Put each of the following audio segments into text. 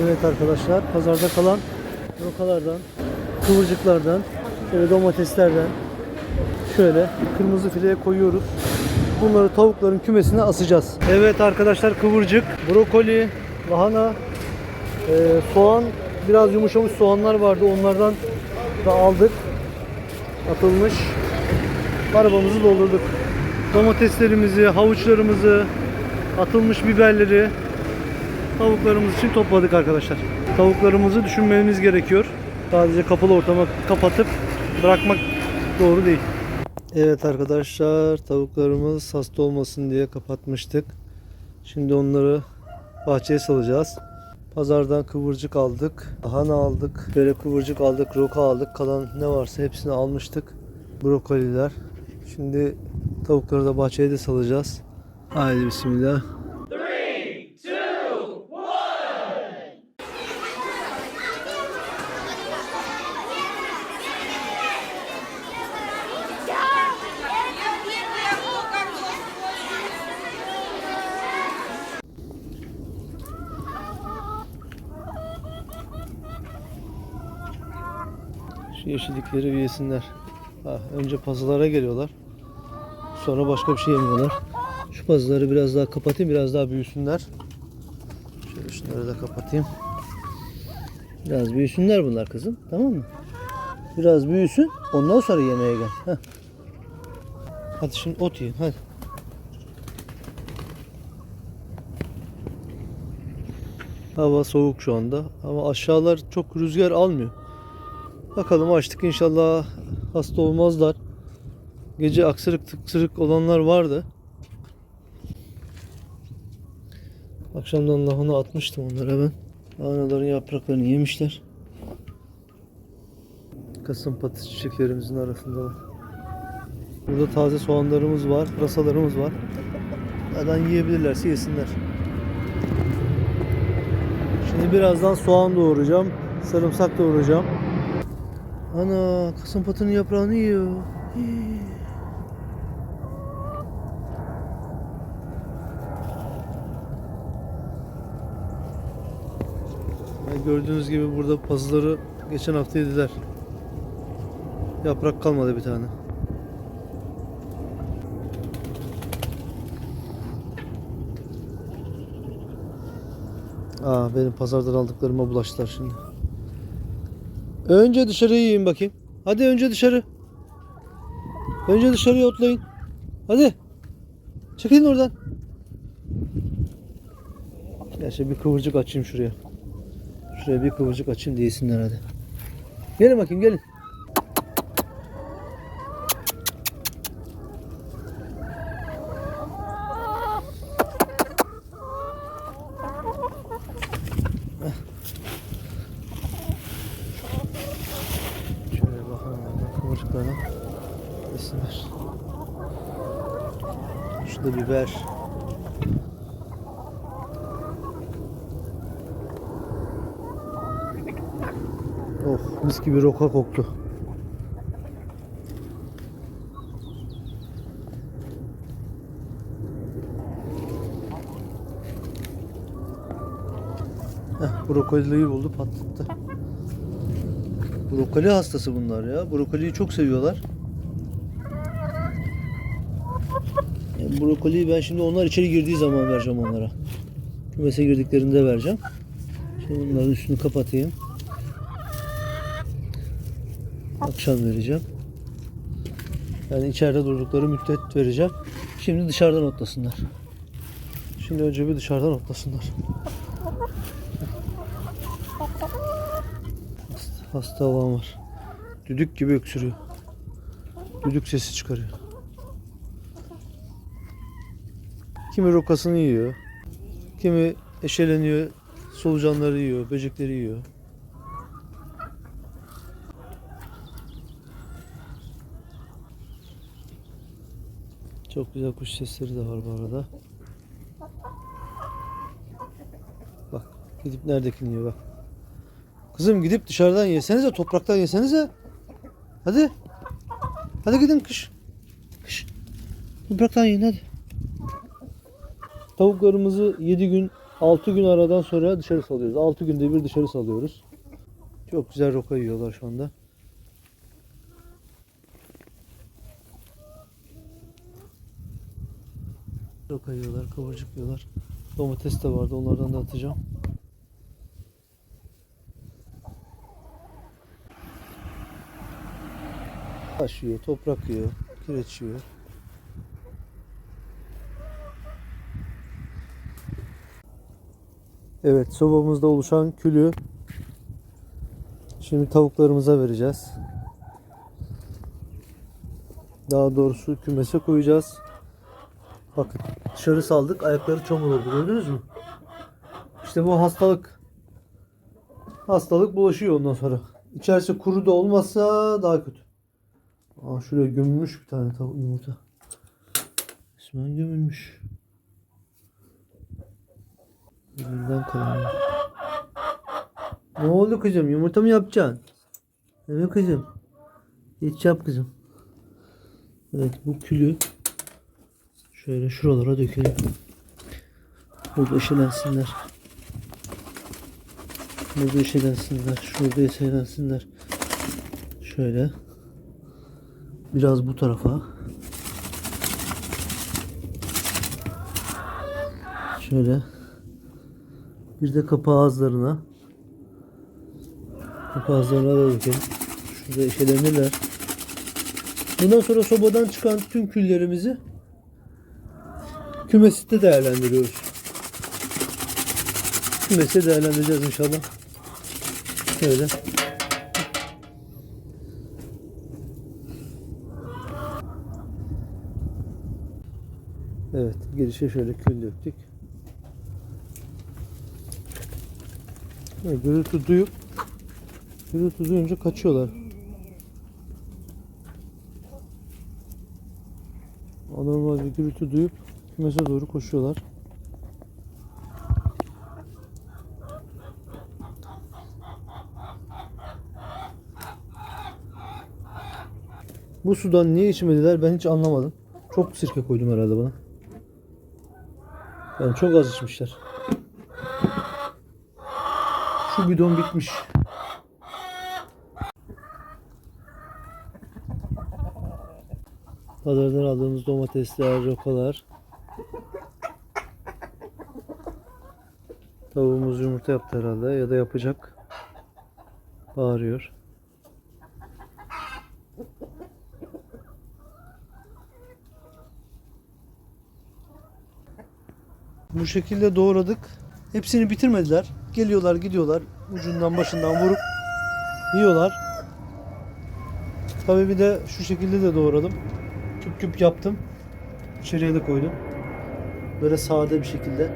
Evet arkadaşlar pazarda kalan rokalardan, kıvırcıklardan, şöyle domateslerden şöyle kırmızı fileye koyuyoruz. Bunları tavukların kümesine asacağız. Evet arkadaşlar kıvırcık, brokoli, lahana, e, soğan, biraz yumuşamış soğanlar vardı. Onlardan da aldık. Atılmış. Arabamızı doldurduk. Domateslerimizi, havuçlarımızı, atılmış biberleri, tavuklarımız için topladık arkadaşlar. Tavuklarımızı düşünmemiz gerekiyor. Sadece kapalı ortama kapatıp bırakmak doğru değil. Evet arkadaşlar tavuklarımız hasta olmasın diye kapatmıştık. Şimdi onları bahçeye salacağız. Pazardan kıvırcık aldık. Lahana aldık. Böyle kıvırcık aldık. Roka aldık. Kalan ne varsa hepsini almıştık. Brokoliler. Şimdi tavukları da bahçeye de salacağız. Haydi bismillah. Şu yeşillikleri bir yesinler. Ha, önce pazılara geliyorlar. Sonra başka bir şey yemiyorlar. Şu pazıları biraz daha kapatayım. Biraz daha büyüsünler. Şöyle şunları da kapatayım. Biraz büyüsünler bunlar kızım. Tamam mı? Biraz büyüsün. Ondan sonra yemeğe gel. Heh. Hadi şimdi ot yiyin. Hadi. Hava soğuk şu anda. Ama aşağılar çok rüzgar almıyor. Bakalım açtık inşallah hasta olmazlar. Gece aksırık tıksırık olanlar vardı. Akşamdan lahana atmıştım onlara ben. Lahanaların yapraklarını yemişler. Kasım patı çiçeklerimizin arasında. Burada taze soğanlarımız var, pırasalarımız var. Neden yiyebilirlerse yesinler. Şimdi birazdan soğan doğuracağım. Sarımsak doğuracağım. Ana kasım patının yaprağını yiyor. Yani gördüğünüz gibi burada pazıları geçen hafta yediler. Yaprak kalmadı bir tane. Aa benim pazardan aldıklarıma bulaştılar şimdi. Önce dışarı yiyin bakayım. Hadi önce dışarı. Önce dışarıya otlayın. Hadi. Çekilin oradan. Gerçi bir kıvırcık açayım şuraya. Şuraya bir kıvırcık açayım diye yesinler hadi. Gelin bakayım gelin. Şöyle bakalım oradan kıvırcıklarına. Yesinler. Şurada biber. Oh mis gibi roka koktu. Heh, brokoliyi buldu patlattı. Brokoli hastası bunlar ya. Brokoliyi çok seviyorlar. Brokoliyi ben şimdi onlar içeri girdiği zaman vereceğim onlara. Kümese girdiklerinde vereceğim. Şimdi bunların üstünü kapatayım. Akşam vereceğim. Yani içeride durdukları müddet vereceğim. Şimdi dışarıdan otlasınlar. Şimdi önce bir dışarıdan otlasınlar. Hasta, hasta olan var. Düdük gibi öksürüyor. Düdük sesi çıkarıyor. Kimi rokasını yiyor. Kimi eşeleniyor. Solucanları yiyor. Böcekleri yiyor. Çok güzel kuş sesleri de var bu arada. Bak gidip neredekini yiyor bak. Kızım gidip dışarıdan yesenize topraktan yesenize. Hadi. Hadi gidin kış. Kış. Topraktan yiyin hadi. Tavuklarımızı 7 gün 6 gün aradan sonra dışarı salıyoruz. 6 günde bir dışarı salıyoruz. Çok güzel roka yiyorlar şu anda. Roka yiyorlar, kıvırcık yiyorlar. Domates de vardı, onlardan da atacağım. Taş yiyor, toprak yiyor, kireç yiyor. Evet, sobamızda oluşan külü şimdi tavuklarımıza vereceğiz. Daha doğrusu kümese koyacağız. Bakın dışarı saldık ayakları çamur oldu gördünüz mü? İşte bu hastalık. Hastalık bulaşıyor ondan sonra. İçerisi kuru da olmazsa daha kötü. Aa şuraya gömülmüş bir tane tavuk yumurta. Resmen gömülmüş. Elimden kalan. Ne oldu kızım? Yumurta mı yapacaksın? Evet kızım. Hiç yap kızım. Evet bu külü şöyle şuralara dökelim. Burada eşelensinler. Burada eşelensinler. Şurada eşelensinler. Şöyle. Biraz bu tarafa. Şöyle. Bir de kapı ağızlarına. Kapı ağızlarına da dökelim. Şurada eşelenirler. Bundan sonra sobadan çıkan tüm küllerimizi kümeste değerlendiriyoruz. Kümeste değerlendireceğiz inşallah. Şöyle. Evet, girişe şöyle kül döktük. Evet, gürültü duyup gürültü duyunca kaçıyorlar. Anormal bir gürültü duyup kümese doğru koşuyorlar. Bu sudan niye içmediler ben hiç anlamadım. Çok sirke koydum herhalde bana. Yani çok az içmişler. Şu bidon bitmiş. Pazardan aldığımız domatesler, rokalar. Tavuğumuz yumurta yaptı herhalde ya da yapacak. Bağırıyor. Bu şekilde doğradık. Hepsini bitirmediler. Geliyorlar gidiyorlar. Ucundan başından vurup yiyorlar. Tabii bir de şu şekilde de doğradım. Küp küp yaptım. İçeriye de koydum. Böyle sade bir şekilde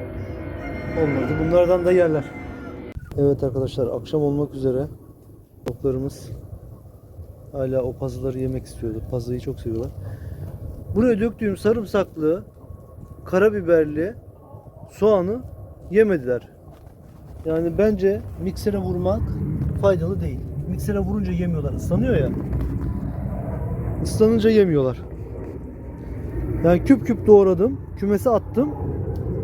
olmadı. Bunlardan da yerler. Evet arkadaşlar akşam olmak üzere tavuklarımız hala o pazıları yemek istiyordu. Pazıyı çok seviyorlar. Buraya döktüğüm sarımsaklı, karabiberli soğanı yemediler. Yani bence miksere vurmak faydalı değil. Miksere vurunca yemiyorlar. Islanıyor ya. Islanınca yemiyorlar. Yani küp küp doğradım. Kümese attım.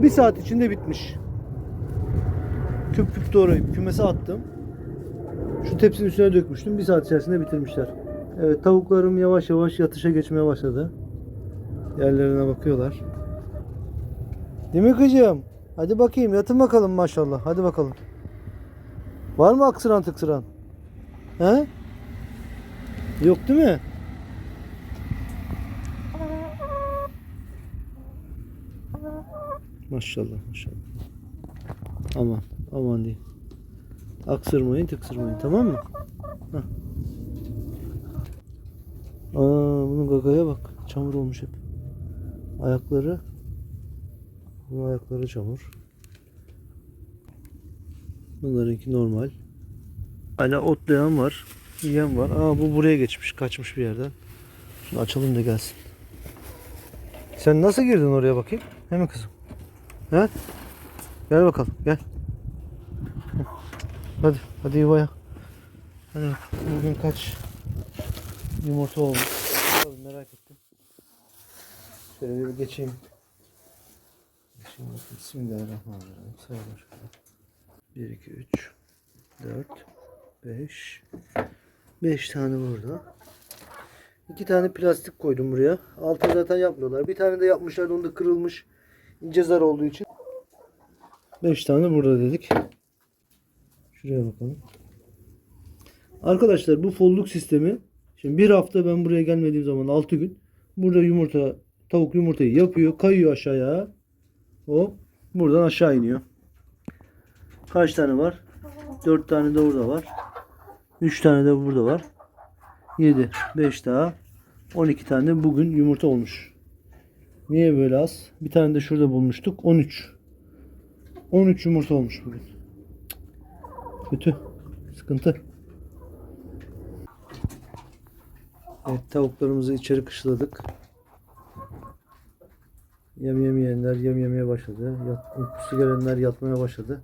Bir saat içinde bitmiş. Küp küp doğrayıp kümese attım. Şu tepsinin üstüne dökmüştüm. Bir saat içerisinde bitirmişler. Evet tavuklarım yavaş yavaş yatışa geçmeye başladı. Yerlerine bakıyorlar. Değil mi kızım? Hadi bakayım yatın bakalım maşallah. Hadi bakalım. Var mı aksıran tıksıran? He? Yok değil mi? Maşallah maşallah. Aman aman diyeyim. Aksırmayın tıksırmayın tamam mı? Hah. Aa, bunun gagaya bak. Çamur olmuş hep. Ayakları bunun ayakları çamur. Bunlarınki normal. Hala otlayan var. Yiyen var. Aa bu buraya geçmiş. Kaçmış bir yerden. Şunu açalım da gelsin. Sen nasıl girdin oraya bakayım? Hemen kızım. He? Gel bakalım. Gel. Hadi. Hadi yuvaya. Hadi. Bugün kaç yumurta olmuş? Merak ettim. Şöyle bir geçeyim. Şimdi Bismillahirrahmanirrahim. Sayalım şöyle. 1, 2, 3, 4, 5. 5 tane burada. 2 tane plastik koydum buraya. Altı zaten yapmıyorlar. Bir tane de yapmışlar. Onu da kırılmış. İnce zar olduğu için. 5 tane burada dedik. Şuraya bakalım. Arkadaşlar bu folluk sistemi şimdi bir hafta ben buraya gelmediğim zaman 6 gün burada yumurta tavuk yumurtayı yapıyor kayıyor aşağıya o buradan aşağı iniyor. Kaç tane var? 4 tane de orada var. 3 tane de burada var. 7 5 daha 12 tane bugün yumurta olmuş. Niye böyle az? Bir tane de şurada bulmuştuk. 13. 13 yumurta olmuş bugün. Kötü. Sıkıntı. Evet tavuklarımızı içeri kışladık. Yem yemeyenler yem yemeye başladı. Yat, uykusu gelenler yatmaya başladı.